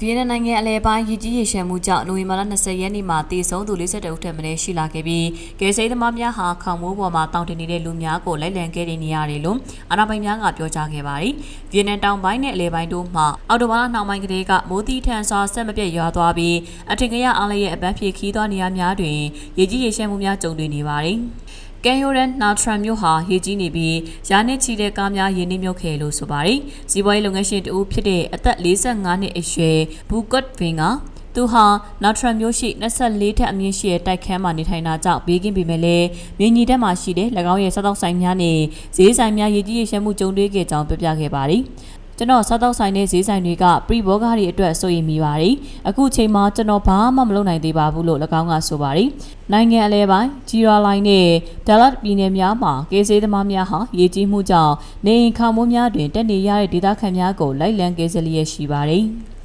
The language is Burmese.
ဗီယက်နမ်နိုင်ငံအလဲပိုင်းရည်ကြီးရေရှမ်းမှုကြောင့်နိုဝင်ဘာလ20ရက်နေ့မှာတည်ဆုံသူ42ဦးထက်မနည်းရှိလာခဲ့ပြီးကယ်ဆယ်သမားများဟာခေါင်မိုးပေါ်မှာတောင်းတင်နေတဲ့လူများကိုလိုက်လံခဲ့တဲ့နေရတယ်လို့အာဏာပိုင်များကပြောကြားခဲ့ပါတယ်။ဗီယက်နမ်တောင်ပိုင်းနဲ့အလဲပိုင်းတို့မှာအော်တိုဘာလနှောင်းပိုင်းကလေးကမိုးတီးထန်စွာဆက်မပြတ်ရွာသွားပြီးအထင်ကရအားလည်းရဲ့အပန်းဖြေခီးသွားနေရများတွင်ရည်ကြီးရေရှမ်းမှုများကြုံတွေ့နေပါတယ်။ ကန်ယိုရန်နာထရမ်မြို့ဟာရေကြီးနေပြီးရာနဲ့ချီတဲ့ကားများရေနှိမ့်မြုပ်ခဲ့လို့ဆိုပါတယ်။စီးပွားရေးလုပ်ငန်းရှင်တဦးဖြစ်တဲ့အသက်45နှစ်အရွယ်ဘူကတ်ဗင်ကသူဟာနာထရမ်မြို့ရှိ24ထပ်အမြင့်ရှိတဲ့တိုက်ခန်းမှာနေထိုင်တာကြောင့်ဘေးကင်းပေမဲ့လည်းမြင်းညီတက်မှာရှိတဲ့၎င်းရဲ့စားတောက်ဆိုင်များနဲ့ဈေးဆိုင်များရေကြီးရေရှမ်းမှုကြုံတွေ့ခဲ့ကြောင်းပြပြခဲ့ပါတယ်။ ကျွန်တော်စားတောက်ဆိုင်တဲ့ဈေးဆိုင်တွေကပရီဘောဂါတွေအတွက်စိုးရိမ်မိပါတယ်။အခုချိန်မှာကျွန်တော်ဘာမှမလုပ်နိုင်သေးပါဘူးလို့၎င်းကဆိုပါတယ်။နိုင်ငံအလဲပိုင်းဂျီရာလိုင်းနဲ့ဒါလတ်ပြည်နယ်များမှာကေဆေးသမားများဟာရေကြီးမှုကြောင့်နေအိမ်ခေါမိုးများတွင်တက်နေရတဲ့ဒေသခံများကိုလိုက်လံကယ်ဆယ်လျက်ရှိပါတယ်။